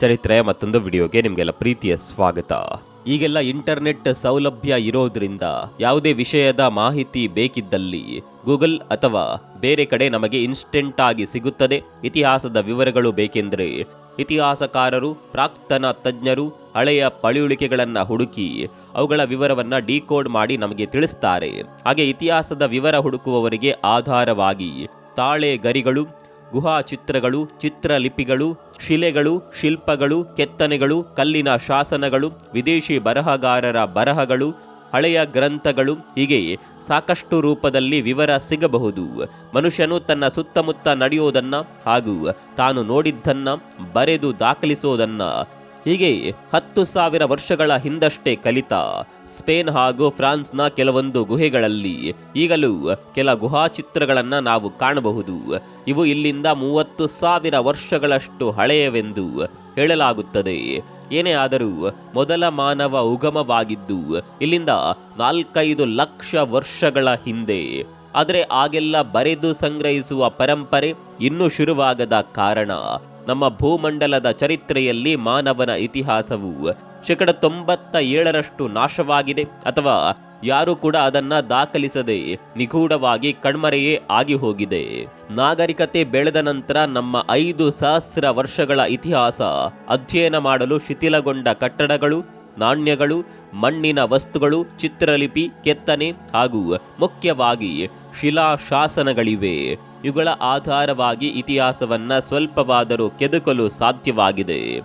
ಚರಿತ್ರೆಯ ಮತ್ತೊಂದು ವಿಡಿಯೋಗೆ ನಿಮಗೆಲ್ಲ ಪ್ರೀತಿಯ ಸ್ವಾಗತ. ಈಗೆಲ್ಲ ಇಂಟರ್ನೆಟ್ ಸೌಲಭ್ಯ ಇರೋದ್ರಿಂದ ಯಾವುದೇ ವಿಷಯದ ಮಾಹಿತಿ ಬೇಕಿದ್ದಲ್ಲಿ ಗೂಗಲ್ ಅಥವಾ ಬೇರೆ ಕಡೆ ನಮಗೆ ಇನ್ಸ್ಟೆಂಟ್ ಆಗಿ ಸಿಗುತ್ತದೆ. ಇತಿಹಾಸದ ವಿವರಗಳು ಬೇಕೆಂದರೆ ಇತಿಹಾಸಕಾರರು, ಪ್ರಾಕ್ತನ ತಜ್ಞರು, ಹಳೆಯ ಪಳಿಯುಳಿಕೆಗಳನ್ನು ಹುಡುಕಿ ಅವುಗಳ ವಿವರವನ್ನ ಡಿಕೋಡ್ ಮಾಡಿ ನಮಗೆ ತಿಳಿಸ್ತಾರೆ. ಹಾಗೆ ಇತಿಹಾಸದ ವಿವರ ಹುಡುಕುವವರಿಗೆ ಆಧಾರವಾಗಿ ತಾಳೆ ಗರಿಗಳು ಗುಹಾ ಚಿತ್ರಗಳು ಚಿತ್ರಲಿಪಿಗಳು ಶಿಲೆಗಳು, ಶಿಲ್ಪಗಳು, ಕೆತ್ತನೆಗಳು, ಕಲ್ಲಿನ ಶಾಸನಗಳು, ವಿದೇಶಿ ಬರಹಗಾರರ ಬರಹಗಳು, ಹಳೆಯ ಗ್ರಂಥಗಳು, ಹೀಗೆ ಸಾಕಷ್ಟು ರೂಪದಲ್ಲಿ ವಿವರ ಸಿಗಬಹುದು. ಮನುಷ್ಯನು ತನ್ನ ಸುತ್ತಮುತ್ತ ನಡೆಯೋದನ್ನ ಹಾಗೂ ತಾನು ನೋಡಿದ್ದನ್ನ, ಬರೆದು ದಾಖಲಿಸೋದನ್ನ ಹೀಗೆ ಹತ್ತು ಸಾವಿರ ವರ್ಷಗಳ ಹಿಂದಷ್ಟೇ ಕಲಿತ ಸ್ಪೇನ್ ಹಾಗೂ ಫ್ರಾನ್ಸ್ನ ಕೆಲವೊಂದು ಗುಹೆಗಳಲ್ಲಿ ಈಗಲೂ ಕೆಲ ಗುಹಾ ಚಿತ್ರಗಳನ್ನು ನಾವು ಕಾಣಬಹುದು. ಇವು ಇಲ್ಲಿಂದ ಮೂವತ್ತು ಸಾವಿರ ವರ್ಷಗಳಷ್ಟು ಹಳೆಯವೆಂದು ಹೇಳಲಾಗುತ್ತದೆ. ಏನೇ ಆದರೂ ಮೊದಲ ಮಾನವ ಉಗಮವಾಗಿದ್ದು, ಇಲ್ಲಿಂದ ನಾಲ್ಕೈದು ಲಕ್ಷ ವರ್ಷಗಳ ಹಿಂದೆ. ಆದರೆ ಆಗೆಲ್ಲ ಬರೆದು ಸಂಗ್ರಹಿಸುವ ಪರಂಪರೆ ಇನ್ನೂ ಶುರುವಾಗದ ಕಾರಣ. ನಮ್ಮ ಭೂಮಂಡಲದ ಚರಿತ್ರೆಯಲ್ಲಿ ಮಾನವನ ಇತಿಹಾಸವು ಶೇಕಡ ತೊಂಬತ್ತ ಏಳರಷ್ಟು ನಾಶವಾಗಿದೆ ಅಥವಾ ಯಾರು ಕೂಡ ಅದನ್ನ ದಾಖಲಿಸದೆ ನಿಗೂಢವಾಗಿ ಕಣ್ಮರೆಯೇ ಆಗಿ ಹೋಗಿದೆ. ನಾಗರಿಕತೆ ಬೆಳೆದ ನಂತರ ನಮ್ಮ ಐದು ಸಹಸ್ರ ವರ್ಷಗಳ ಇತಿಹಾಸ ಅಧ್ಯಯನ ಮಾಡಲು ಶಿಥಿಲಗೊಂಡ ಕಟ್ಟಡಗಳು, ನಾಣ್ಯಗಳು, ಮಣ್ಣಿನ ವಸ್ತುಗಳು, ಚಿತ್ರಲಿಪಿ, ಕೆತ್ತನೆ ಹಾಗೂ ಮುಖ್ಯವಾಗಿ ಶಿಲಾಶಾಸನಗಳಿವೆ. ಇವುಗಳ ಆಧಾರವಾಗಿ ಇತಿಹಾಸವನ್ನು ಸ್ವಲ್ಪವಾದರೂ ಕೆದಕಲು ಸಾಧ್ಯವಾಗಿದೆ.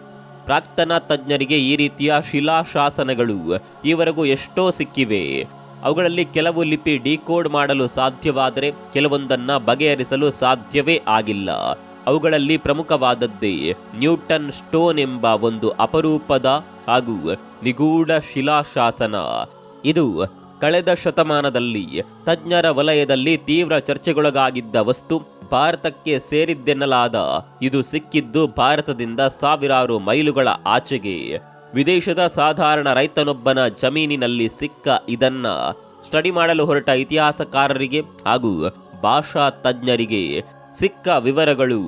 ಪ್ರಾಕ್ತನ ತಜ್ಞರಿಗೆ ಈ ರೀತಿಯ ಶಿಲಾಶಾಸನಗಳು ಈವರೆಗೂ ಎಷ್ಟೋ ಸಿಕ್ಕಿವೆ. ಅವುಗಳಲ್ಲಿ ಕೆಲವು ಲಿಪಿ ಡಿಕೋಡ್ ಮಾಡಲು ಸಾಧ್ಯವಾದರೆ ಕೆಲವೊಂದನ್ನು ಬಗೆಹರಿಸಲು ಸಾಧ್ಯವೇ ಆಗಿಲ್ಲ. ಅವುಗಳಲ್ಲಿ ಪ್ರಮುಖವಾದದ್ದೇ ನ್ಯೂಟನ್ ಸ್ಟೋನ್ ಎಂಬ ಒಂದು ಅಪರೂಪದ ಹಾಗೂ ನಿಗೂಢ ಶಿಲಾಶಾಸನ. ಇದು ಕಳೆದ ಶತಮಾನದಲ್ಲಿ ತಜ್ಞರ ವಲಯದಲ್ಲಿ ತೀವ್ರ ಚರ್ಚೆಗೊಳಗಾಗಿದ್ದ ವಸ್ತು ಭಾರತಕ್ಕೆ ಸೇರಿದ್ದೆನ್ನಲಾದ ಇದು ಸಿಕ್ಕಿದ್ದು ಭಾರತದಿಂದ ಸಾವಿರಾರು ಮೈಲುಗಳ ಆಚೆಗೆ. ವಿದೇಶದ ಸಾಧಾರಣ ರೈತನೊಬ್ಬನ ಜಮೀನಿನಲ್ಲಿ ಸಿಕ್ಕ ಇದನ್ನ ಸ್ಟಡಿ ಮಾಡಲು ಹೊರಟ ಇತಿಹಾಸಕಾರರಿಗೆ ಹಾಗೂ ಭಾಷಾ ತಜ್ಞರಿಗೆ ಸಿಕ್ಕ ವಿವರಗಳು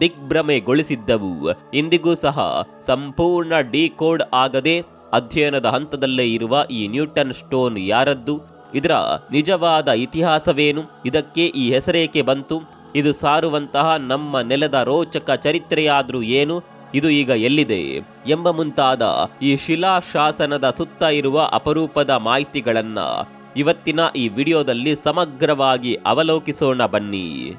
ದಿಗ್ಭ್ರಮೆಗೊಳಿಸಿದ್ದವು. ಇಂದಿಗೂ ಸಹ ಸಂಪೂರ್ಣ ಡಿಕೋಡ್ ಆಗದೆ ಅಧ್ಯಯನದ ಹಂತದಲ್ಲೇ ಇರುವ ಈ ನ್ಯೂಟನ್ ಸ್ಟೋನ್ ಯಾರದ್ದು? ಇದರ ನಿಜವಾದ ಇತಿಹಾಸವೇನು? ಇದಕ್ಕೆ ಈ ಹೆಸರೇಕೆ ಬಂತು? ಇದು ಸಾರುವಂತಹ ನಮ್ಮ ನೆಲದ ರೋಚಕ ಚರಿತ್ರೆಯಾದರೂ ಏನು? ಇದು ಈಗ ಎಲ್ಲಿದೆ? ಎಂಬ ಮುಂತಾದ ಈ ಶಿಲಾಶಾಸನದ ಸುತ್ತ ಇರುವ ಅಪರೂಪದ ಮಾಹಿತಿಗಳನ್ನು ಇವತ್ತಿನ ಈ ವಿಡಿಯೋದಲ್ಲಿ ಸಮಗ್ರವಾಗಿ ಅವಲೋಕಿಸೋಣ ಬನ್ನಿ.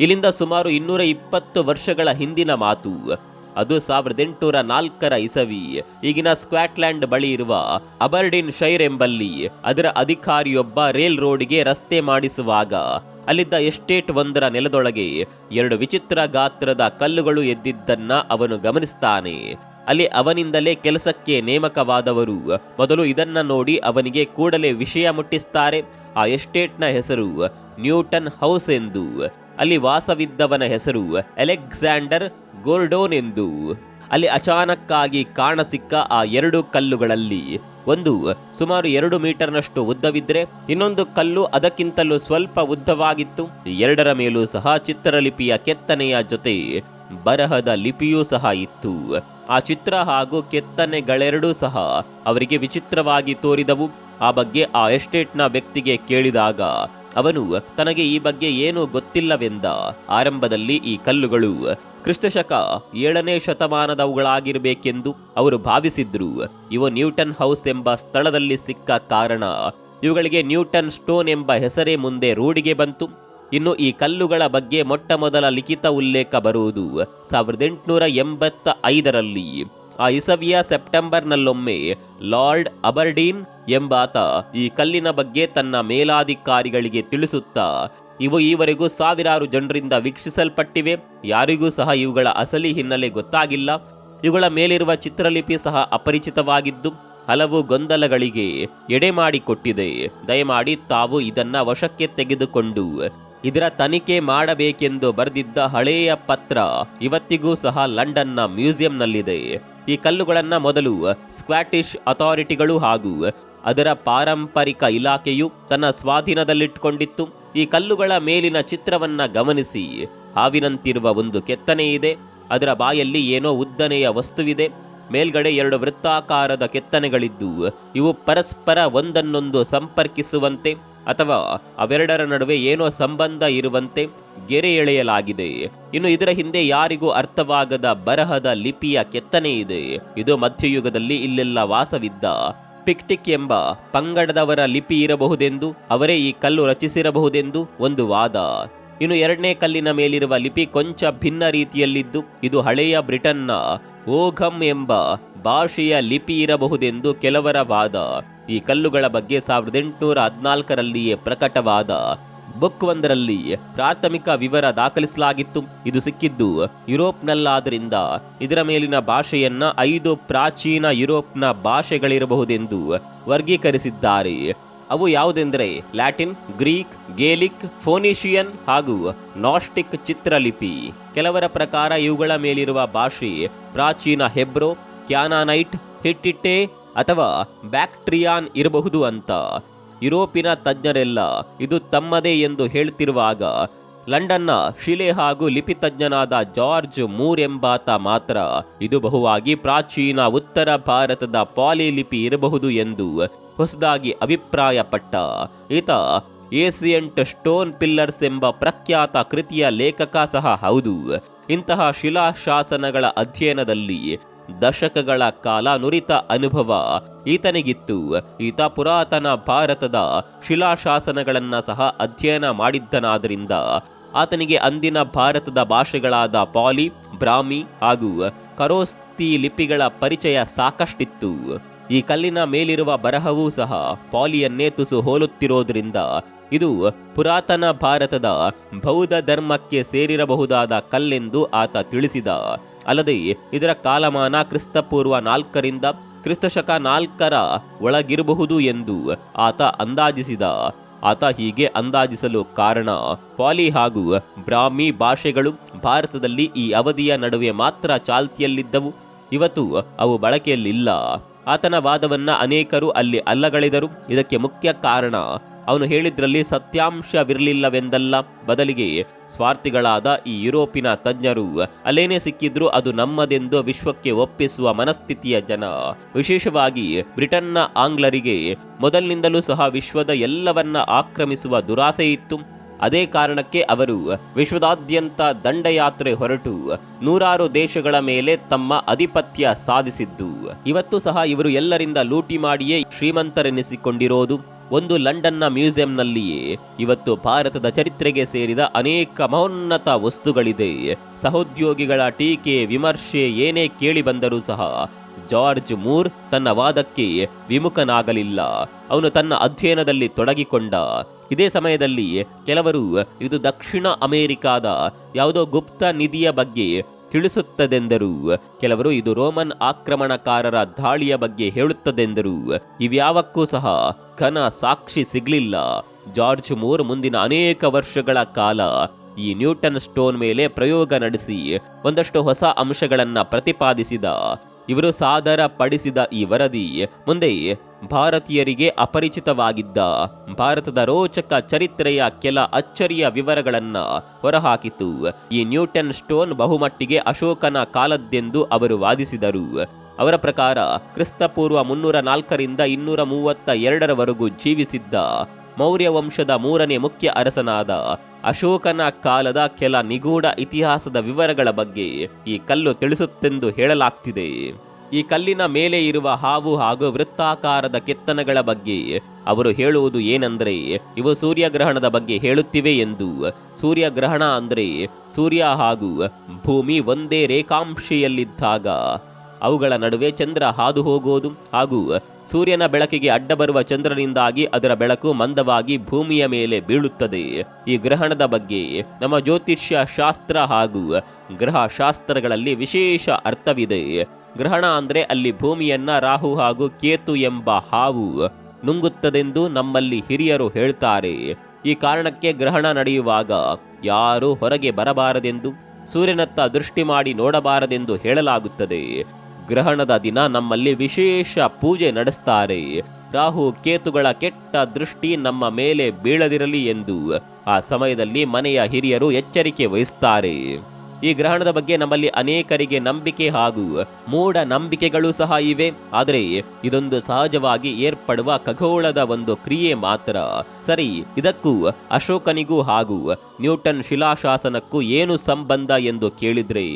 ಇಲ್ಲಿಂದ ಸುಮಾರು ಇನ್ನೂರ ಇಪ್ಪತ್ತು ವರ್ಷಗಳ ಹಿಂದಿನ ಮಾತು. ಅದು ಸಾವಿರದ ಎಂಟುನೂರ ನಾಲ್ಕರ ಇಸವಿ. ಈಗಿನ ಸ್ಕ್ವಾಟ್ಲ್ಯಾಂಡ್ ಬಳಿ ಇರುವ ಅಬರ್ಡಿನ್ ಶೈರ್ ಎಂಬಲ್ಲಿ ಅದರ ಅಧಿಕಾರಿಯೊಬ್ಬ ರೇಲ್ ರೋಡ್ಗೆ ರಸ್ತೆ ಮಾಡಿಸುವಾಗ ಅಲ್ಲಿದ್ದ ಎಸ್ಟೇಟ್ ಒಂದರ ನೆಲದೊಳಗೆ ಎರಡು ವಿಚಿತ್ರ ಗಾತ್ರದ ಕಲ್ಲುಗಳು ಎದ್ದಿದ್ದನ್ನ ಅವನು ಗಮನಿಸ್ತಾನೆ. ಅಲ್ಲಿ ಅವನಿಂದಲೇ ಕೆಲಸಕ್ಕೆ ನೇಮಕವಾದವರು ಮೊದಲು ಇದನ್ನ ನೋಡಿ ಅವನಿಗೆ ಕೂಡಲೇ ವಿಷಯ ಮುಟ್ಟಿಸ್ತಾರೆ. ಆ ಎಸ್ಟೇಟ್ನ ಹೆಸರು ನ್ಯೂಟನ್ ಹೌಸ್ ಎಂದು. ಅಲ್ಲಿ ವಾಸವಿದ್ದವನ ಹೆಸರು ಅಲೆಕ್ಸಾಂಡರ್ ಗೋರ್ಡೋನ್ ಎಂದು. ಅಲ್ಲಿ ಅಚಾನಕ್ಕಾಗಿ ಕಾಣಸಿಕ್ಕ ಆ ಎರಡು ಕಲ್ಲುಗಳಲ್ಲಿ ಒಂದು ಸುಮಾರು ಎರಡು ಮೀಟರ್ನಷ್ಟು ಉದ್ದವಿದ್ರೆ ಇನ್ನೊಂದು ಕಲ್ಲು ಅದಕ್ಕಿಂತಲೂ ಸ್ವಲ್ಪ ಉದ್ದವಾಗಿತ್ತು. ಎರಡರ ಮೇಲೂ ಸಹ ಚಿತ್ರಲಿಪಿಯ ಕೆತ್ತನೆಯ ಜೊತೆ ಬರಹದ ಲಿಪಿಯೂ ಸಹ ಇತ್ತು. ಆ ಚಿತ್ರ ಹಾಗೂ ಕೆತ್ತನೆಗಳೆರಡೂ ಸಹ ಅವರಿಗೆ ವಿಚಿತ್ರವಾಗಿ ತೋರಿದವು. ಆ ಬಗ್ಗೆ ಆ ಎಸ್ಟೇಟ್ನ ವ್ಯಕ್ತಿಗೆ ಕೇಳಿದಾಗ ಅವನು ತನಗೆ ಈ ಬಗ್ಗೆ ಏನೂ ಗೊತ್ತಿಲ್ಲವೆಂದ ಆರಂಭದಲ್ಲಿ ಈ ಕಲ್ಲುಗಳು ಕ್ರಿಸ್ತಶಕ ಏಳನೇ ಶತಮಾನದವುಗಳಾಗಿರಬೇಕೆಂದು ಅವರು ಭಾವಿಸಿದ್ರು. ಇವು ನ್ಯೂಟನ್ ಹೌಸ್ ಎಂಬ ಸ್ಥಳದಲ್ಲಿ ಸಿಕ್ಕ ಕಾರಣ. ಇವುಗಳಿಗೆ ನ್ಯೂಟನ್ ಸ್ಟೋನ್ ಎಂಬ ಹೆಸರೇ ಮುಂದೆ ರೂಢಿಗೆ ಬಂತು. ಇನ್ನು ಈ ಕಲ್ಲುಗಳ ಬಗ್ಗೆ ಮೊಟ್ಟ ಮೊದಲ ಲಿಖಿತ ಉಲ್ಲೇಖ ಬರುವುದು ಸಾವಿರದ ಎಂಟುನೂರ ಎಂಬತ್ತ ಐದರಲ್ಲಿ ಆ ಇಸವಿಯ ಸೆಪ್ಟೆಂಬರ್ನಲ್ಲೊಮ್ಮೆ ಲಾರ್ಡ್ ಅಬರ್ಡೀನ್ ಎಂಬಾತ ಈ ಕಲ್ಲಿನ ಬಗ್ಗೆ ತನ್ನ ಮೇಲಾಧಿಕಾರಿಗಳಿಗೆ ತಿಳಿಸುತ್ತಾ, ಇವು ಈವರೆಗೂ ಸಾವಿರಾರು ಜನರಿಂದ ವೀಕ್ಷಿಸಲ್ಪಟ್ಟಿವೆ, ಯಾರಿಗೂ ಸಹ ಇವುಗಳ ಅಸಲಿ ಹಿನ್ನೆಲೆ ಗೊತ್ತಾಗಿಲ್ಲ. ಇವುಗಳ ಮೇಲಿರುವ ಚಿತ್ರಲಿಪಿ ಸಹ ಅಪರಿಚಿತವಾಗಿದ್ದು, ಹಲವು ಗೊಂದಲಗಳಿಗೆ ಎಡೆ ಮಾಡಿಕೊಟ್ಟಿದೆ ದಯಮಾಡಿ ತಾವು ಇದನ್ನ ವಶಕ್ಕೆ ತೆಗೆದುಕೊಂಡು ಇದರ ತನಿಖೆ ಮಾಡಬೇಕೆಂದು ಬರೆದಿದ್ದ ಹಳೆಯ ಪತ್ರ ಇವತ್ತಿಗೂ ಸಹ ಲಂಡನ್ನ ಮ್ಯೂಸಿಯಂನಲ್ಲಿದೆ. ಈ ಕಲ್ಲುಗಳನ್ನ ಮೊದಲು ಸ್ಕ್ವಾಟಿಷ್ ಅಥಾರಿಟಿಗಳು ಹಾಗೂ ಅದರ ಪಾರಂಪರಿಕ ಇಲಾಖೆಯು ತನ್ನ ಸ್ವಾಧೀನದಲ್ಲಿಟ್ಟುಕೊಂಡಿತ್ತು ಈ ಕಲ್ಲುಗಳ ಮೇಲಿನ ಚಿತ್ರವನ್ನ ಗಮನಿಸಿ. ಹಾವಿನಂತಿರುವ ಒಂದು ಕೆತ್ತನೆ ಇದೆ. ಅದರ ಬಾಯಲ್ಲಿ ಏನೋ ಉದ್ದನೆಯ ವಸ್ತುವಿದೆ. ಮೇಲ್ಗಡೆ ಎರಡು ವೃತ್ತಾಕಾರದ ಕೆತ್ತನೆಗಳಿದ್ದು, ಇವು ಪರಸ್ಪರ ಒಂದನ್ನೊಂದು ಸಂಪರ್ಕಿಸುವಂತೆ ಅಥವಾ ಅವೆರಡರ ನಡುವೆ ಏನೋ ಸಂಬಂಧ ಇರುವಂತೆ ಗೆರೆ ಎಳೆಯಲಾಗಿದೆ ಇನ್ನು ಇದರ ಹಿಂದೆ ಯಾರಿಗೂ ಅರ್ಥವಾಗದ ಬರಹದ ಲಿಪಿಯ ಕೆತ್ತನೆ ಇದೆ. ಇದು ಮಧ್ಯಯುಗದಲ್ಲಿ ಇಲ್ಲೆಲ್ಲ ವಾಸವಿದ್ದ. ಪಿಕ್ಟಿಕ್ ಎಂಬ ಪಂಗಡದವರ ಲಿಪಿ ಇರಬಹುದೆಂದು, ಅವರೇ ಈ ಕಲ್ಲು ರಚಿಸಿರಬಹುದೆಂದು ಒಂದು ವಾದ. ಇನ್ನು ಎರಡನೇ ಕಲ್ಲಿನ ಮೇಲಿರುವ ಲಿಪಿ ಕೊಂಚ ಭಿನ್ನ ರೀತಿಯಲ್ಲಿದ್ದು, ಇದು ಹಳೆಯ ಬ್ರಿಟನ್ನ ಓಘಂ ಎಂಬ ಭಾಷೆಯ ಲಿಪಿ ಇರಬಹುದೆಂದು ಕೆಲವರ ವಾದ. ಈ ಕಲ್ಲುಗಳ ಬಗ್ಗೆ ಸಾವಿರದ ಎಂಟುನೂರ ಹದಿನಾಲ್ಕರಲ್ಲಿಯೇ ಪ್ರಕಟವಾದ ಬುಕ್ ಒಂದರಲ್ಲಿ ಪ್ರಾಥಮಿಕ ವಿವರ ದಾಖಲಿಸಲಾಗಿತ್ತು. ಇದು ಸಿಕ್ಕಿದ್ದು ಯುರೋಪ್ನಲ್ಲಾದ್ರಿಂದ ಇದರ ಮೇಲಿನ ಭಾಷೆಯನ್ನ ಐದು ಪ್ರಾಚೀನ ಯುರೋಪ್ನ ಭಾಷೆಗಳಿರಬಹುದೆಂದು ವರ್ಗೀಕರಿಸಿದ್ದಾರೆ. ಅವು ಯಾವುದೆಂದರೆ ಲ್ಯಾಟಿನ್, ಗ್ರೀಕ್, ಗೇಲಿಕ್, ಫೋನಿಷಿಯನ್ ಹಾಗೂ ನಾಸ್ಟಿಕ್ ಚಿತ್ರಲಿಪಿ. ಕೆಲವರ ಪ್ರಕಾರ ಇವುಗಳ ಮೇಲಿರುವ ಭಾಷೆ ಪ್ರಾಚೀನ ಹೆಬ್ರೋ, ಕ್ಯಾನಾನೈಟ್, ಹಿಟ್ಟಿಟ್ಟೆ ಅಥವಾ ಬ್ಯಾಕ್ಟ್ರಿಯಾನ್ ಇರಬಹುದು ಅಂತ. ಯುರೋಪಿನ ತಜ್ಞರೆಲ್ಲ ಇದು ತಮ್ಮದೇ ಎಂದು ಹೇಳ್ತಿರುವಾಗ, ಲಂಡನ್ನ ಶಿಲೆ ಹಾಗೂ ಲಿಪಿ ತಜ್ಞನಾದ ಜಾರ್ಜ್ ಮೂರ್ ಎಂಬಾತ ಮಾತ್ರ ಇದು ಬಹುವಾಗಿ ಪ್ರಾಚೀನ ಉತ್ತರ ಭಾರತದ ಪಾಲಿ ಲಿಪಿ ಇರಬಹುದು ಎಂದು ಹೊಸದಾಗಿ ಅಭಿಪ್ರಾಯಪಟ್ಟ. ಈತ ಏಸಿಯಂಟ್ ಸ್ಟೋನ್ ಪಿಲ್ಲರ್ಸ್ ಎಂಬ ಪ್ರಖ್ಯಾತ ಕೃತಿಯ ಲೇಖಕ ಸಹ ಹೌದು. ಇಂತಹ ಶಿಲಾಶಾಸನಗಳ ಅಧ್ಯಯನದಲ್ಲಿ ದಶಕಗಳ ಕಾಲ ನುರಿತ ಅನುಭವ. ಈತನಿಗಿತ್ತು. ಈತ ಪುರಾತನ ಭಾರತದ ಶಿಲಾಶಾಸನಗಳನ್ನ ಸಹ ಅಧ್ಯಯನ ಮಾಡಿದ್ದನಾದ್ದರಿಂದ ಆತನಿಗೆ ಅಂದಿನ ಭಾರತದ ಭಾಷೆಗಳಾದ ಪಾಲಿ, ಬ್ರಾಹ್ಮಿ ಹಾಗೂ ಕರೋಸ್ತಿ ಲಿಪಿಗಳ ಪರಿಚಯ ಸಾಕಷ್ಟಿತ್ತು. ಈ ಕಲ್ಲಿನ ಮೇಲಿರುವ ಬರಹವೂ ಸಹ ಪಾಲಿಯನ್ನೇ ತುಸು ಹೋಲುತ್ತಿರೋದ್ರಿಂದ ಇದು ಪುರಾತನ ಭಾರತದ ಬೌದ್ಧ ಧರ್ಮಕ್ಕೆ ಸೇರಿರಬಹುದಾದ ಕಲ್ಲೆಂದು ಆತ ತಿಳಿಸಿದ. ಅಲ್ಲದೆ ಇದರ ಕಾಲಮಾನ ಕ್ರಿಸ್ತಪೂರ್ವ ನಾಲ್ಕರಿಂದ ಕ್ರಿಸ್ತಶಕ ನಾಲ್ಕರ ಒಳಗಿರಬಹುದು ಎಂದು ಆತ ಅಂದಾಜಿಸಿದ. ಆತ ಹೀಗೆ ಅಂದಾಜಿಸಲು ಕಾರಣ, ಪಾಲಿ ಹಾಗೂ ಬ್ರಾಹ್ಮಿ ಭಾಷೆಗಳು ಭಾರತದಲ್ಲಿ ಈ ಅವಧಿಯ ನಡುವೆ ಮಾತ್ರ ಚಾಲ್ತಿಯಲ್ಲಿದ್ದವು. ಇವತ್ತು ಅವು ಬಳಕೆಯಲ್ಲಿಲ್ಲ. ಆತನ ವಾದವನ್ನು ಅನೇಕರು ಅಲ್ಲಿ ಅಲ್ಲಗಳೆದರು. ಇದಕ್ಕೆ ಮುಖ್ಯ ಕಾರಣ ಅವನು ಹೇಳಿದ್ರಲ್ಲಿ ಸತ್ಯಾಂಶವಿರಲಿಲ್ಲವೆಂದಲ್ಲ. ಬದಲಿಗೆ ಸ್ವಾರ್ಥಿಗಳಾದ ಈ ಯುರೋಪಿನ ತಜ್ಞರು, ಅಲ್ಲೇನೇ ಸಿಕ್ಕಿದ್ರು ಅದು ನಮ್ಮದೆಂದು ವಿಶ್ವಕ್ಕೆ ಒಪ್ಪಿಸುವ ಮನಸ್ಥಿತಿಯ ಜನ. ವಿಶೇಷವಾಗಿ ಬ್ರಿಟನ್ನ ಆಂಗ್ಲರಿಗೆ ಮೊದಲಿನಿಂದಲೂ ಸಹ ವಿಶ್ವದ ಎಲ್ಲವನ್ನ ಆಕ್ರಮಿಸುವ ದುರಾಸೆ ಇತ್ತು. ಅದೇ ಕಾರಣಕ್ಕೆ ಅವರು ವಿಶ್ವದಾದ್ಯಂತ ದಂಡಯಾತ್ರೆ ಹೊರಟು ನೂರಾರು ದೇಶಗಳ ಮೇಲೆ ತಮ್ಮ ಅಧಿಪತ್ಯ ಸಾಧಿಸಿದ್ದು. ಇವತ್ತು ಸಹ ಇವರು ಎಲ್ಲರಿಂದ ಲೂಟಿ ಮಾಡಿಯೇ ಶ್ರೀಮಂತರೆನಿಸಿಕೊಂಡಿರೋದು. ಒಂದು ಲಂಡನ್ನ ಮ್ಯೂಸಿಯಂನಲ್ಲಿಯೇ ಇವತ್ತು ಭಾರತದ ಚರಿತ್ರೆಗೆ ಸೇರಿದ ಅನೇಕ ಮಹೋನ್ನತ ವಸ್ತುಗಳಿದೆ. ಸಹೋದ್ಯೋಗಿಗಳ ಟೀಕೆ, ವಿಮರ್ಶೆ ಏನೇ ಕೇಳಿ ಬಂದರೂ ಸಹ ಜಾರ್ಜ್ ಮೂರ್ ತನ್ನ ವಾದಕ್ಕೆ ವಿಮುಖನಾಗಲಿಲ್ಲ. ಅವನು ತನ್ನ ಅಧ್ಯಯನದಲ್ಲಿ ತೊಡಗಿಕೊಂಡ. ಇದೇ ಸಮಯದಲ್ಲಿ ಕೆಲವರು ಇದು ದಕ್ಷಿಣ ಅಮೆರಿಕಾದ ಯಾವುದೋ ಗುಪ್ತ ನಿಧಿಯ ಬಗ್ಗೆ ತಿಳಿಸುತ್ತದೆಂದರು. ಕೆಲವರು ಇದು ರೋಮನ್ ಆಕ್ರಮಣಕಾರರ ದಾಳಿಯ ಬಗ್ಗೆ ಹೇಳುತ್ತದೆಂದರು. ಇವ್ಯಾವಕ್ಕೂ ಸಹ ಘನ ಸಾಕ್ಷಿ ಸಿಗಲಿಲ್ಲ. ಜಾರ್ಜ್ ಮೂರ್ ಮುಂದಿನ ಅನೇಕ ವರ್ಷಗಳ ಕಾಲ ಈ ನ್ಯೂಟನ್ ಸ್ಟೋನ್ ಮೇಲೆ ಪ್ರಯೋಗ ನಡೆಸಿ ಒಂದಷ್ಟು ಹೊಸ ಅಂಶಗಳನ್ನು ಪ್ರತಿಪಾದಿಸಿದ. ಇವರು ಸಾದರ ಪಡಿಸಿದ ಈ ವರದಿ ಮುಂದೆ ಭಾರತೀಯರಿಗೆ ಅಪರಿಚಿತವಾಗಿದ್ದ ಭಾರತದ ರೋಚಕ ಚರಿತ್ರೆಯ ಕೆಲ ಅಚ್ಚರಿಯ ವಿವರಗಳನ್ನು ಹೊರಹಾಕಿತು. ಈ ನ್ಯೂಟನ್ ಸ್ಟೋನ್ ಬಹುಮಟ್ಟಿಗೆ ಅಶೋಕನ ಕಾಲದ್ದೆಂದು ಅವರು ವಾದಿಸಿದರು. ಅವರ ಪ್ರಕಾರ ಕ್ರಿಸ್ತಪೂರ್ವ ಮುನ್ನೂರ ನಾಲ್ಕರಿಂದ ಇನ್ನೂರ ಮೂವತ್ತ ಎರಡರವರೆಗೂ ಜೀವಿಸಿದ್ದ ಮೌರ್ಯ ವಂಶದ ಮೂರನೇ ಮುಖ್ಯ ಅರಸನಾದ ಅಶೋಕನ ಕಾಲದ ಕೆಲ ನಿಗೂಢ ಇತಿಹಾಸದ ವಿವರಗಳ ಬಗ್ಗೆ ಈ ಕಲ್ಲು ತಿಳಿಸುತ್ತೆಂದು ಹೇಳಲಾಗ್ತಿದೆ. ಈ ಕಲ್ಲಿನ ಮೇಲೆ ಇರುವ ಹಾವು ಹಾಗೂ ವೃತ್ತಾಕಾರದ ಕೆತ್ತನಗಳ ಬಗ್ಗೆ ಅವರು ಹೇಳುವುದು ಏನೆಂದರೆ, ಇವು ಸೂರ್ಯಗ್ರಹಣದ ಬಗ್ಗೆ ಹೇಳುತ್ತಿವೆ ಎಂದು. ಸೂರ್ಯಗ್ರಹಣ ಅಂದರೆ ಸೂರ್ಯ ಹಾಗೂ ಭೂಮಿ ಒಂದೇ ರೇಖಾಂಶಿಯಲ್ಲಿದ್ದಾಗ ಅವುಗಳ ನಡುವೆ ಚಂದ್ರ ಹಾದು ಹೋಗೋದು ಹಾಗೂ ಸೂರ್ಯನ ಬೆಳಕಿಗೆ ಅಡ್ಡ ಬರುವ ಚಂದ್ರನಿಂದಾಗಿ ಅದರ ಬೆಳಕು ಮಂದವಾಗಿ ಭೂಮಿಯ ಮೇಲೆ ಬೀಳುತ್ತದೆ. ಈ ಗ್ರಹಣದ ಬಗ್ಗೆ ನಮ್ಮ ಜ್ಯೋತಿಷ್ಯ ಶಾಸ್ತ್ರ ಹಾಗೂ ಗ್ರಹ ಶಾಸ್ತ್ರಗಳಲ್ಲಿ ವಿಶೇಷ ಅರ್ಥವಿದೆ. ಗ್ರಹಣ ಅಂದ್ರೆ ಅಲ್ಲಿ ಭೂಮಿಯನ್ನ ರಾಹು ಹಾಗೂ ಕೇತು ಎಂಬ ಹಾವು ನುಂಗುತ್ತದೆಂದು ನಮ್ಮಲ್ಲಿ ಹಿರಿಯರು ಹೇಳ್ತಾರೆ. ಈ ಕಾರಣಕ್ಕೆ ಗ್ರಹಣ ನಡೆಯುವಾಗ ಯಾರೂ ಹೊರಗೆ ಬರಬಾರದೆಂದು, ಸೂರ್ಯನತ್ತ ದೃಷ್ಟಿ ಮಾಡಿ ನೋಡಬಾರದೆಂದು ಹೇಳಲಾಗುತ್ತದೆ. ಗ್ರಹಣದ ದಿನ ನಮ್ಮಲ್ಲಿ ವಿಶೇಷ ಪೂಜೆ ನಡೆಸ್ತಾರೆ. ರಾಹು ಕೇತುಗಳ ಕೆಟ್ಟ ದೃಷ್ಟಿ ನಮ್ಮ ಮೇಲೆ ಬೀಳದಿರಲಿ ಎಂದು ಆ ಸಮಯದಲ್ಲಿ ಮನೆಯ ಹಿರಿಯರು ಎಚ್ಚರಿಕೆ ವಹಿಸ್ತಾರೆ. ಈ ಗ್ರಹಣದ ಬಗ್ಗೆ ನಮ್ಮಲ್ಲಿ ಅನೇಕರಿಗೆ ನಂಬಿಕೆ ಹಾಗೂ ಮೂಢ ನಂಬಿಕೆಗಳು ಸಹ ಇವೆ. ಆದರೆ ಇದೊಂದು ಸಹಜವಾಗಿ ಏರ್ಪಡುವ ಖಗೋಳದ ಒಂದು ಕ್ರಿಯೆ ಮಾತ್ರ. ಸರಿ, ಇದಕ್ಕೂ ಅಶೋಕನಿಗೂ ಹಾಗೂ ನ್ಯೂಟನ್ ಶಿಲಾಶಾಸನಕ್ಕೂ ಏನು ಸಂಬಂಧ ಎಂದು ಕೇಳಿದ್ರೆ,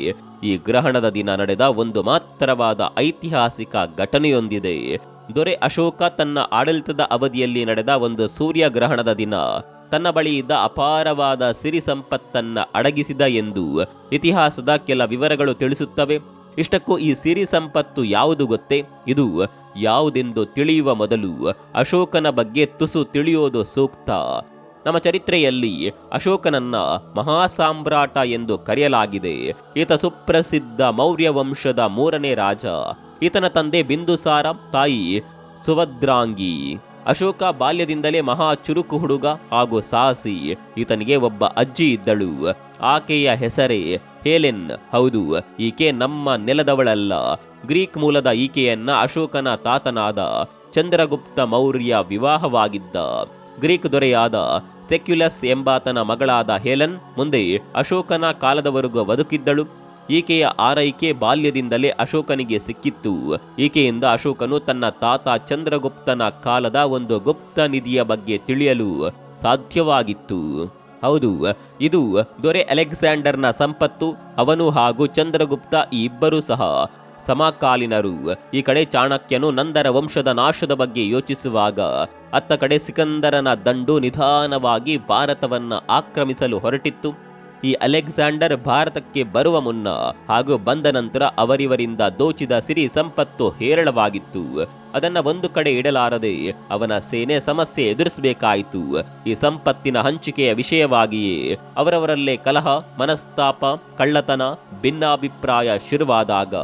ಈ ಗ್ರಹಣದ ದಿನ ನಡೆದ ಒಂದು ಮಾತ್ರವಾದ ಐತಿಹಾಸಿಕ ಘಟನೆಯೊಂದಿದೆ. ದೊರೆ ಅಶೋಕ ತನ್ನ ಆಡಳಿತದ ಅವಧಿಯಲ್ಲಿ ನಡೆದ ಒಂದು ಸೂರ್ಯಗ್ರಹಣದ ದಿನ. ತನ್ನ ಬಳಿ ಇದ್ದ ಅಪಾರವಾದ ಸಿರಿ ಸಂಪತ್ತನ್ನು ಅಡಗಿಸಿದ ಎಂದು ಇತಿಹಾಸದ ಕೆಲ ವಿವರಗಳು ತಿಳಿಸುತ್ತವೆ. ಇಷ್ಟಕ್ಕೂ ಈ ಸಿರಿ ಸಂಪತ್ತು ಯಾವುದು ಗೊತ್ತೇ? ಇದು ಯಾವುದೆಂದು ತಿಳಿಯುವ ಮೊದಲು ಅಶೋಕನ ಬಗ್ಗೆ ತುಸು ತಿಳಿಯೋದು ಸೂಕ್ತ. ನಮ್ಮ ಚರಿತ್ರೆಯಲ್ಲಿ ಅಶೋಕನನ್ನ ಮಹಾಸಾಮ್ರಾಟ ಎಂದು ಕರೆಯಲಾಗಿದೆ. ಈತ ಸುಪ್ರಸಿದ್ಧ ಮೌರ್ಯ ವಂಶದ ಮೂರನೇ ರಾಜ. ಈತನ ತಂದೆ ಬಿಂದುಸಾರ, ತಾಯಿ ಸುಭದ್ರಾಂಗಿ. ಅಶೋಕ ಬಾಲ್ಯದಿಂದಲೇ ಮಹಾ ಚುರುಕು ಹುಡುಗ ಹಾಗೂ ಸಾಹಸಿ. ಈತನಿಗೆ ಒಬ್ಬ ಅಜ್ಜಿ ಇದ್ದಳು. ಆಕೆಯ ಹೆಸರೇ ಹೇಲೆನ್. ಹೌದು, ಈಕೆ ನಮ್ಮ ನೆಲದವಳಲ್ಲ. ಗ್ರೀಕ್ ಮೂಲದ ಈಕೆಯನ್ನ ಅಶೋಕನ ತಾತನಾದ ಚಂದ್ರಗುಪ್ತ ಮೌರ್ಯ ವಿವಾಹವಾಗಿದ್ದ. ಗ್ರೀಕ್ ದೊರೆಯಾದ ಸೆಕ್ಯುಲಸ್ ಎಂಬಾತನ ಮಗಳಾದ ಹೇಲನ್ ಮುಂದೆ ಅಶೋಕನ ಕಾಲದವರೆಗೂ ಬದುಕಿದ್ದಳು. ಈಕೆಯ ಆರೈಕೆ ಬಾಲ್ಯದಿಂದಲೇ ಅಶೋಕನಿಗೆ ಸಿಕ್ಕಿತ್ತು. ಈಕೆಯಿಂದ ಅಶೋಕನು ತನ್ನ ತಾತ ಚಂದ್ರಗುಪ್ತನ ಕಾಲದ ಒಂದು ಗುಪ್ತ ನಿಧಿಯ ಬಗ್ಗೆ ತಿಳಿಯಲು ಸಾಧ್ಯವಾಗಿತ್ತು. ಹೌದು, ಇದು ದೊರೆ ಅಲೆಕ್ಸಾಂಡರ್ನ ಸಂಪತ್ತು, ಅವನು ಹಾಗೂ ಚಂದ್ರಗುಪ್ತ ಈ ಇಬ್ಬರೂ ಸಹ ಸಮಕಾಲೀನರು. ಈ ಕಡೆ ಚಾಣಕ್ಯನು ನಂದರ ವಂಶದ ನಾಶದ ಬಗ್ಗೆ ಯೋಚಿಸುವಾಗ ಅತ್ತ ಕಡೆ ಸಿಕಂದರನ ದಂಡು ನಿಧಾನವಾಗಿ ಭಾರತವನ್ನ ಆಕ್ರಮಿಸಲು ಹೊರಟಿತ್ತು. ಈ ಅಲೆಕ್ಸಾಂಡರ್ ಭಾರತಕ್ಕೆ ಬರುವ ಮುನ್ನ ಹಾಗೂ ಬಂದ ನಂತರ ಅವರಿವರಿಂದ ದೋಚಿದ ಸಿರಿ ಸಂಪತ್ತು ಹೇರಳವಾಗಿತ್ತು. ಅದನ್ನ ಒಂದು ಕಡೆ ಇಡಲಾರದೆ ಅವನ ಸೇನೆ ಸಮಸ್ಯೆ ಎದುರಿಸಬೇಕಾಯಿತು. ಈ ಸಂಪತ್ತಿನ ಹಂಚಿಕೆಯ ವಿಷಯವಾಗಿಯೇ ಅವರವರಲ್ಲೇ ಕಲಹ, ಮನಸ್ತಾಪ, ಕಳ್ಳತನ, ಭಿನ್ನಾಭಿಪ್ರಾಯ ಶುರುವಾದಾಗ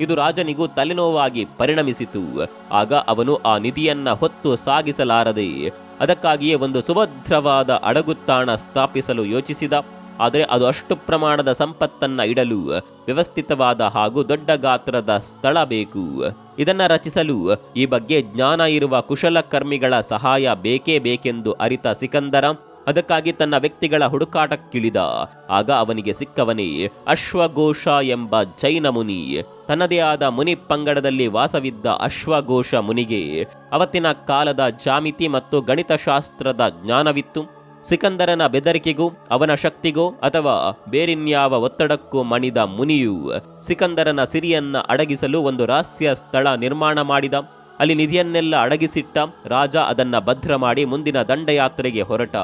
ಇದು ರಾಜನಿಗೂ ತಲೆನೋವಾಗಿ ಪರಿಣಮಿಸಿತು. ಆಗ ಅವನು ಆ ನಿಧಿಯನ್ನ ಹೊತ್ತು ಸಾಗಿಸಲಾರದೆ ಅದಕ್ಕಾಗಿಯೇ ಒಂದು ಸುಭದ್ರವಾದ ಅಡಗುತ್ತಾಣ ಸ್ಥಾಪಿಸಲು ಯೋಚಿಸಿದ. ಆದರೆ ಅದು ಅಷ್ಟು ಪ್ರಮಾಣದ ಸಂಪತ್ತನ್ನ ಇಡಲು ವ್ಯವಸ್ಥಿತವಾದ ಹಾಗೂ ದೊಡ್ಡ ಗಾತ್ರದ ಸ್ಥಳ ಬೇಕು. ಇದನ್ನು ರಚಿಸಲು ಈ ಬಗ್ಗೆ ಜ್ಞಾನ ಇರುವ ಕುಶಲಕರ್ಮಿಗಳ ಸಹಾಯ ಬೇಕೇ ಬೇಕೆಂದು ಅರಿತ ಸಿಕಂದರ ಅದಕ್ಕಾಗಿ ತನ್ನ ವ್ಯಕ್ತಿಗಳ ಹುಡುಕಾಟಕ್ಕಿಳಿದ. ಆಗ ಅವನಿಗೆ ಸಿಕ್ಕವನೇ ಅಶ್ವಘೋಷ ಎಂಬ ಜೈನ ಮುನಿ. ತನ್ನದೇ ಆದ ಮುನಿ ಪಂಗಡದಲ್ಲಿ ವಾಸವಿದ್ದ ಅಶ್ವಘೋಷ ಮುನಿಗೆ ಅವತ್ತಿನ ಕಾಲದ ಜಾಮಿತಿ ಮತ್ತು ಗಣಿತಶಾಸ್ತ್ರದ ಜ್ಞಾನವಿತ್ತು. ಸಿಕಂದರನ ಬೆದರಿಕೆಗೂ, ಅವನ ಶಕ್ತಿಗೋ ಅಥವಾ ಬೇರಿನ್ಯಾವ ಒತ್ತಡಕ್ಕೂ ಮಣಿದ ಮುನಿಯು ಸಿಕಂದರನ ಸಿರಿಯನ್ನ ಅಡಗಿಸಲು ಒಂದು ರಹಸ್ಯ ಸ್ಥಳ ನಿರ್ಮಾಣ ಮಾಡಿದ. ಅಲ್ಲಿ ನಿಧಿಯನ್ನೆಲ್ಲ ಅಡಗಿಸಿಟ್ಟ ರಾಜ ಅದನ್ನ ಭದ್ರ ಮಾಡಿ ಮುಂದಿನ ದಂಡಯಾತ್ರೆಗೆ ಹೊರಟ.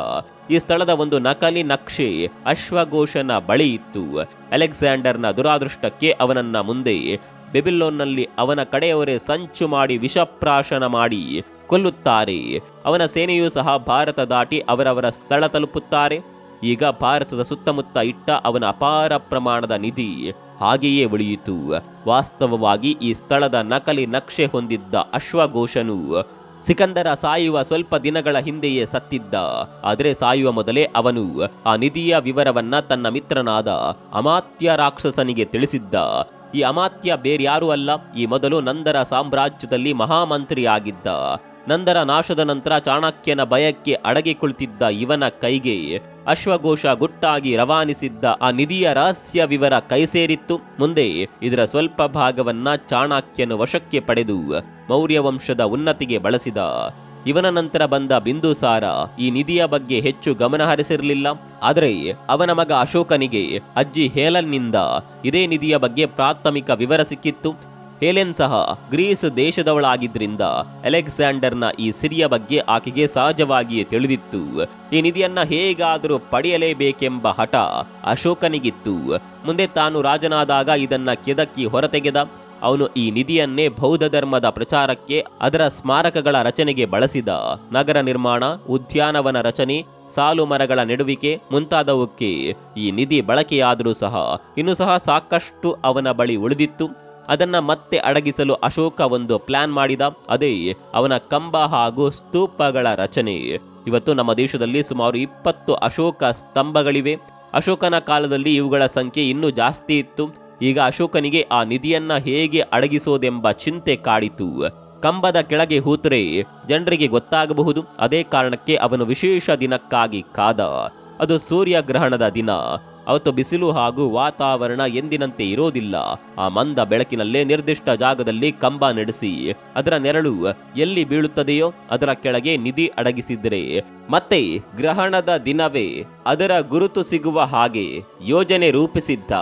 ಈ ಸ್ಥಳದ ಒಂದು ನಕಲಿ ನಕ್ಷೆ ಅಶ್ವಘೋಷನ ಬಳಿ ಇತ್ತು. ಅಲೆಕ್ಸಾಂಡರ್ನ ದುರಾದೃಷ್ಟಕ್ಕೆ ಅವನನ್ನ ಮುಂದೆ ಬೆಬಿಲ್ಲೋನ್ನಲ್ಲಿ ಅವನ ಕಡೆಯವರೇ ಸಂಚು ಮಾಡಿ ವಿಷಪ್ರಾಶನ ಮಾಡಿ ಕೊಲ್ಲುತ್ತಾರೆ. ಅವನ ಸೇನೆಯೂ ಸಹ ಭಾರತ ದಾಟಿ ಅವರವರ ಸ್ಥಳ ತಲುಪುತ್ತಾರೆ. ಈಗ ಭಾರತದ ಸುತ್ತಮುತ್ತ ಇಟ್ಟ ಅವನ ಅಪಾರ ಪ್ರಮಾಣದ ನಿಧಿ ಹಾಗೆಯೇ ಉಳಿಯಿತು. ವಾಸ್ತವವಾಗಿ ಈ ಸ್ಥಳದ ನಕಲಿ ನಕ್ಷೆ ಹೊಂದಿದ್ದ ಅಶ್ವಘೋಷನು ಸಿಕಂದರ ಸಾಯುವ ಸ್ವಲ್ಪ ದಿನಗಳ ಹಿಂದೆಯೇ ಸತ್ತಿದ್ದ. ಆದರೆ ಸಾಯುವ ಮೊದಲೇ ಅವನು ಆ ನಿಧಿಯ ವಿವರವನ್ನ ತನ್ನ ಮಿತ್ರನಾದ ಅಮಾತ್ಯ ರಾಕ್ಷಸನಿಗೆ ತಿಳಿಸಿದ್ದ. ಈ ಅಮಾತ್ಯ ಬೇರ್ಯಾರೂ ಅಲ್ಲ, ಈ ಮೊದಲು ನಂದರ ಸಾಮ್ರಾಜ್ಯದಲ್ಲಿ ಮಹಾಮಂತ್ರಿಯಾಗಿದ್ದ. ನಂದರ ನಾಶದ ನಂತರ ಚಾಣಕ್ಯನ ಭಯಕ್ಕೆ ಅಡಗಿ ಕುಳಿತಿದ್ದ ಇವನ ಕೈಗೆ ಅಶ್ವಘೋಷ ಗುಟ್ಟಾಗಿ ರವಾನಿಸಿದ್ದ ಆ ನಿಧಿಯ ರಹಸ್ಯ ವಿವರ ಕೈ ಸೇರಿತ್ತು. ಮುಂದೆ ಇದರ ಸ್ವಲ್ಪ ಭಾಗವನ್ನ ಚಾಣಕ್ಯನು ವಶಕ್ಕೆ ಪಡೆದು ಮೌರ್ಯ ವಂಶದ ಉನ್ನತಿಗೆ ಬಳಸಿದ. ಇವನ ನಂತರ ಬಂದ ಬಿಂದುಸಾರ ಈ ನಿಧಿಯ ಬಗ್ಗೆ ಹೆಚ್ಚು ಗಮನ ಹರಿಸಿರಲಿಲ್ಲ. ಆದರೆ ಅವನ ಮಗ ಅಶೋಕನಿಗೆ ಅಜ್ಜಿ ಹೇಲನ್ನಿಂದ ಇದೇ ನಿಧಿಯ ಬಗ್ಗೆ ಪ್ರಾಥಮಿಕ ವಿವರ ಸಿಕ್ಕಿತ್ತು. ಹೇಲೆನ್ ಸಹ ಗ್ರೀಸ್ ದೇಶದವಳಾಗಿದ್ದರಿಂದ ಅಲೆಕ್ಸಾಂಡರ್ನ ಈ ಸಿರಿಯ ಬಗ್ಗೆ ಆಕೆಗೆ ಸಹಜವಾಗಿಯೇ ತಿಳಿದಿತ್ತು. ಈ ನಿಧಿಯನ್ನ ಹೇಗಾದರೂ ಪಡೆಯಲೇಬೇಕೆಂಬ ಹಠ ಅಶೋಕನಿಗಿತ್ತು. ಮುಂದೆ ತಾನು ರಾಜನಾದಾಗ ಇದನ್ನ ಕೆದಕ್ಕಿ ಹೊರತೆಗೆದ. ಅವನು ಈ ನಿಧಿಯನ್ನೇ ಬೌದ್ಧ ಧರ್ಮದ ಪ್ರಚಾರಕ್ಕೆ ಅದರ ಸ್ಮಾರಕಗಳ ರಚನೆಗೆ ಬಳಸಿದ. ನಗರ ನಿರ್ಮಾಣ, ಉದ್ಯಾನವನ ರಚನೆ, ಸಾಲು ಮರಗಳ ನೆಡುವಿಕೆ ಮುಂತಾದವಕ್ಕೆ ಈ ನಿಧಿ ಬಳಕೆಯಾದರೂ ಸಹ ಇನ್ನು ಸಹ ಸಾಕಷ್ಟು ಅವನ ಬಳಿ ಉಳಿದಿತ್ತು. ಅದನ್ನ ಮತ್ತೆ ಅಡಗಿಸಲು ಅಶೋಕ ಒಂದು ಪ್ಲಾನ್ ಮಾಡಿದ. ಅದೇ, ಅವನ ಕಂಬ ಹಾಗೂ ಸ್ತೂಪಗಳ ರಚನೆ. ಇವತ್ತು ನಮ್ಮ ದೇಶದಲ್ಲಿ ಸುಮಾರು ಇಪ್ಪತ್ತು ಅಶೋಕ ಸ್ತಂಭಗಳಿವೆ. ಅಶೋಕನ ಕಾಲದಲ್ಲಿ ಇವುಗಳ ಸಂಖ್ಯೆ ಇನ್ನೂ ಜಾಸ್ತಿ ಇತ್ತು. ಈಗ ಅಶೋಕನಿಗೆ ಆ ನಿಧಿಯನ್ನು ಹೇಗೆ ಅಡಗಿಸೋದೆಂಬ ಚಿಂತೆ ಕಾಡಿತು. ಕಂಬದ ಕೆಳಗೆ ಹೂತರೆ, ಜನರಿಗೆ ಗೊತ್ತಾಗಬಹುದು. ಅದೇ ಕಾರಣಕ್ಕೆ ಅವನು ವಿಶೇಷ ದಿನಕ್ಕಾಗಿ ಕಾದ. ಅದು ಸೂರ್ಯಗ್ರಹಣದ ದಿನ. ಅವತ್ತು ಬಿಸಿಲು ಹಾಗೂ ವಾತಾವರಣ ಎಂದಿನಂತೆ ಇರೋದಿಲ್ಲ. ಆ ಮಂದ ಬೆಳಕಿನಲ್ಲೇ ನಿರ್ದಿಷ್ಟ ಜಾಗದಲ್ಲಿ ಕಂಬ ನಡೆಸಿ, ಅದರ ನೆರಳು ಎಲ್ಲಿ ಬೀಳುತ್ತದೆಯೋ ಅದರ ಕೆಳಗೆ ನಿಧಿ ಅಡಗಿಸಿದರೆ. ಮತ್ತೆ ಗ್ರಹಣದ ದಿನವೇ ಅದರ ಗುರುತು ಸಿಗುವ ಹಾಗೆ ಯೋಜನೆ ರೂಪಿಸಿದ್ದ.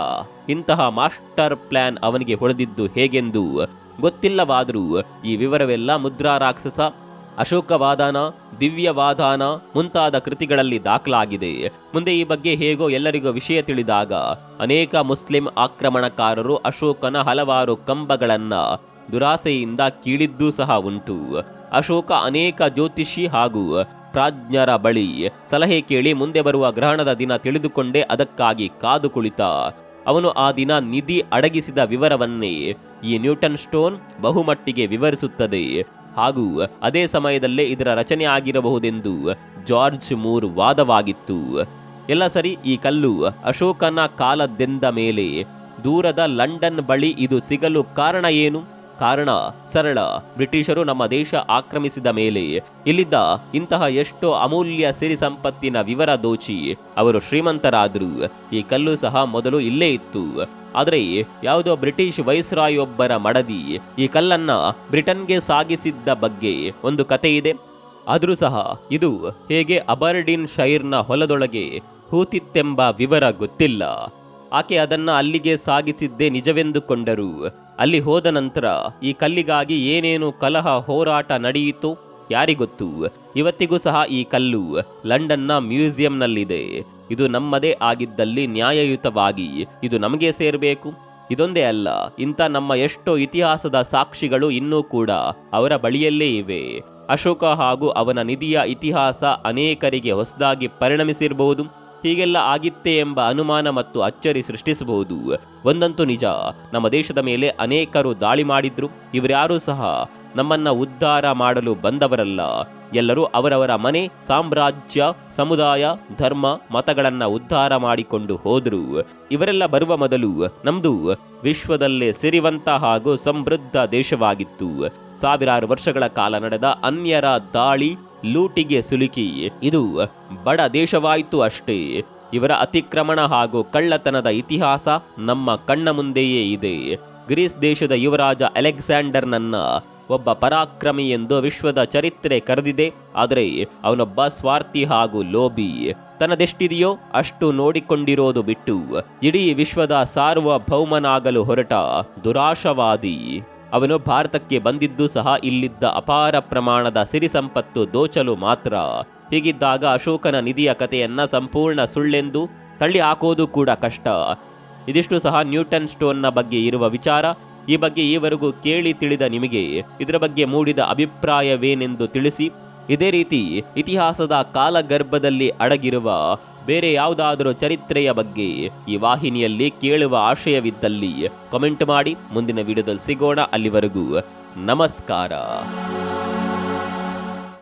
ಇಂತಹ ಮಾಸ್ಟರ್ ಪ್ಲಾನ್ ಅವನಿಗೆ ಹೊಡೆದಿದ್ದು ಹೇಗೆಂದು ಗೊತ್ತಿಲ್ಲವಾದರೂ ಈ ವಿವರವೆಲ್ಲ ಮುದ್ರಾ ರಾಕ್ಷಸ ಅಶೋಕವಾದಾನ, ದಿವ್ಯವಾದಾನ ಮುಂತಾದ ಕೃತಿಗಳಲ್ಲಿ ದಾಖಲಾಗಿದೆ. ಮುಂದೆ ಈ ಬಗ್ಗೆ ಹೇಗೋ ಎಲ್ಲರಿಗೂ ವಿಷಯ ತಿಳಿದಾಗ, ಅನೇಕ ಮುಸ್ಲಿಂ ಆಕ್ರಮಣಕಾರರು ಅಶೋಕನ ಹಲವಾರು ಕಂಬಗಳನ್ನ ದುರಾಸೆಯಿಂದ ಕೀಳಿದ್ದೂ ಸಹ ಉಂಟು. ಅಶೋಕ ಅನೇಕ ಜ್ಯೋತಿಷಿ ಹಾಗೂ ಪ್ರಾಜ್ಞರ ಬಳಿ ಸಲಹೆ ಕೇಳಿ ಮುಂದೆ ಬರುವ ಗ್ರಹಣದ ದಿನ ತಿಳಿದುಕೊಂಡೇ ಅದಕ್ಕಾಗಿ ಕಾದು ಕುಳಿತ. ಅವನು ಆ ದಿನ ನಿಧಿ ಅಡಗಿಸಿದ ವಿವರವನ್ನೇ ಈ ನ್ಯೂಟನ್ ಸ್ಟೋನ್ ಬಹುಮಟ್ಟಿಗೆ ವಿವರಿಸುತ್ತದೆ. ಹಾಗೂ ಅದೇ ಸಮಯದಲ್ಲೇ ಇದರ ರಚನೆ ಆಗಿರಬಹುದೆಂದು ಜಾರ್ಜ್ ಮೂರ್ ವಾದವಾಗಿತ್ತು. ಎಲ್ಲ ಸರಿ, ಈ ಕಲ್ಲು ಅಶೋಕನ ಕಾಲದ್ದೆಂದ ಮೇಲೆ ದೂರದ ಲಂಡನ್ ಬಳಿ ಇದು ಸಿಗಲು ಕಾರಣ ಏನು? ಕಾರಣ ಸರಳ. ಬ್ರಿಟಿಷರು ನಮ್ಮ ದೇಶ ಆಕ್ರಮಿಸಿದ ಮೇಲೆ ಇಲ್ಲಿದ್ದ ಇಂತಹ ಎಷ್ಟೋ ಅಮೂಲ್ಯ ಸಿರಿ ಸಂಪತ್ತಿನ ವಿವರ ದೋಚಿ ಅವರು ಶ್ರೀಮಂತರಾದರು. ಈ ಕಲ್ಲು ಸಹ ಮೊದಲು ಇಲ್ಲೇ ಇತ್ತು. ಆದರೆ ಯಾವುದೋ ಬ್ರಿಟಿಷ್ ವೈಸ್ರಾಯೊಬ್ಬರ ಮಡದಿ ಈ ಕಲ್ಲನ್ನ ಬ್ರಿಟನ್ಗೆ ಸಾಗಿಸಿದ್ದ ಬಗ್ಗೆ ಒಂದು ಕತೆ ಇದೆ. ಆದರೂ ಸಹ ಇದು ಹೇಗೆ ಅಬರ್ಡಿನ್ ಶೈರ್ನ ಹೊಲದೊಳಗೆ ಹೂತಿತ್ತೆಂಬ ವಿವರ ಗೊತ್ತಿಲ್ಲ. ಆಕೆ ಅದನ್ನ ಅಲ್ಲಿಗೆ ಸಾಗಿಸಿದ್ದೇ ನಿಜವೆಂದುಕೊಂಡರು. ಅಲ್ಲಿ ಹೋದ ನಂತರ ಈ ಕಲ್ಲಿಗಾಗಿ ಏನೇನು ಕಲಹ ಹೋರಾಟ ನಡೆಯಿತು ಯಾರಿಗೊತ್ತು? ಇವತ್ತಿಗೂ ಸಹ ಈ ಕಲ್ಲು ಲಂಡನ್ನ ಮ್ಯೂಸಿಯಂನಲ್ಲಿದೆ. ಇದು ನಮ್ಮದೇ ಆಗಿದ್ದಲ್ಲಿ ನ್ಯಾಯಯುತವಾಗಿ ಇದು ನಮಗೆ ಸೇರಬೇಕು. ಇದೊಂದೇ ಅಲ್ಲ, ಇಂಥ ನಮ್ಮ ಎಷ್ಟೋ ಇತಿಹಾಸದ ಸಾಕ್ಷಿಗಳು ಇನ್ನೂ ಕೂಡ ಅವರ ಬಳಿಯಲ್ಲೇ ಇವೆ. ಅಶೋಕ ಹಾಗೂ ಅವನ ನಿಧಿಯ ಇತಿಹಾಸ ಅನೇಕರಿಗೆ ಹೊಸದಾಗಿ ಪರಿಣಮಿಸಿರಬಹುದು ಹೀಗೆಲ್ಲ ಆಗಿತ್ತೆ ಎಂಬ ಅನುಮಾನ ಮತ್ತು ಅಚ್ಚರಿ ಸೃಷ್ಟಿಸಬಹುದು. ಒಂದಂತೂ ನಿಜ, ನಮ್ಮ ದೇಶದ ಮೇಲೆ ಅನೇಕರು ದಾಳಿ ಮಾಡಿದ್ರು, ಇವರ್ಯಾರೂ ಸಹ ನಮ್ಮನ್ನ ಉದ್ಧಾರ ಮಾಡಲು ಬಂದವರಲ್ಲ. ಎಲ್ಲರೂ ಅವರವರ ಮನೆ, ಸಾಮ್ರಾಜ್ಯ, ಸಮುದಾಯ, ಧರ್ಮ, ಮತಗಳನ್ನ ಉದ್ಧಾರ ಮಾಡಿಕೊಂಡು ಹೋದ್ರು. ಇವರೆಲ್ಲ ಬರುವ ಮೊದಲು ನಮ್ದು ವಿಶ್ವದಲ್ಲೇ ಸಿರಿವಂತ ಹಾಗೂ ಸಮೃದ್ಧ ದೇಶವಾಗಿತ್ತು. ಸಾವಿರಾರು ವರ್ಷಗಳ ಕಾಲ ನಡೆದ ಅನ್ಯರ ದಾಳಿ ಲೂಟಿಗೆ ಸಿಲುಕಿ, ಇದು ಬಡ ದೇಶವಾಯಿತು ಅಷ್ಟೇ. ಇವರ ಅತಿಕ್ರಮಣ ಹಾಗೂ ಕಳ್ಳತನದ ಇತಿಹಾಸ ನಮ್ಮ ಕಣ್ಣ ಮುಂದೆಯೇ ಇದೆ. ಗ್ರೀಸ್ ದೇಶದ ಯುವರಾಜ ಅಲೆಕ್ಸಾಂಡರ್ನನ್ನ ಒಬ್ಬ ಪರಾಕ್ರಮಿ ಎಂದು ವಿಶ್ವದ ಚರಿತ್ರೆ ಕರೆದಿದೆ. ಆದರೆ ಅವನೊಬ್ಬ ಸ್ವಾರ್ಥಿ ಹಾಗೂ ಲೋಭಿ. ತನ್ನದೆಷ್ಟಿದೆಯೋ ಅಷ್ಟು ನೋಡಿಕೊಂಡಿರೋದು ಬಿಟ್ಟು, ಇಡೀ ವಿಶ್ವದ ಸಾರ್ವಭೌಮನಾಗಲು ಹೊರಟ ದುರಾಶವಾದಿ. ಅವನು ಭಾರತಕ್ಕೆ ಬಂದಿದ್ದು ಸಹ ಇಲ್ಲಿದ್ದ ಅಪಾರ ಪ್ರಮಾಣದ ಸಿರಿ ಸಂಪತ್ತು ದೋಚಲು ಮಾತ್ರ. ಹೀಗಿದ್ದಾಗ ಅಶೋಕನ ನಿಧಿಯ ಕಥೆಯನ್ನ ಸಂಪೂರ್ಣ ಸುಳ್ಳೆಂದು ತಳ್ಳಿ ಹಾಕೋದು ಕೂಡ ಕಷ್ಟ. ಇದಿಷ್ಟು ಸಹ ನ್ಯೂಟನ್ ಸ್ಟೋನ್ನ ಬಗ್ಗೆ ಇರುವ ವಿಚಾರ. ಈ ಬಗ್ಗೆ ಈವರೆಗೂ ಕೇಳಿ ತಿಳಿದ ನಿಮಗೆ ಇದರ ಬಗ್ಗೆ ಮೂಡಿದ ಅಭಿಪ್ರಾಯವೇನೆಂದು ತಿಳಿಸಿ. ಇದೇ ರೀತಿ ಇತಿಹಾಸದ ಕಾಲಗರ್ಭದಲ್ಲಿ ಅಡಗಿರುವ ಬೇರೆ ಯಾವುದಾದರೂ ಚರಿತ್ರೆಯ ಬಗ್ಗೆ ಈ ವಾಹಿನಿಯಲ್ಲಿ ಕೇಳುವ ಆಶಯವಿದ್ದಲ್ಲಿ ಕಮೆಂಟ್ ಮಾಡಿ ಮುಂದಿನ ವಿಡಿಯೋದಲ್ಲಿ ಸಿಗೋಣ ಅಲ್ಲಿವರೆಗೂ ನಮಸ್ಕಾರ.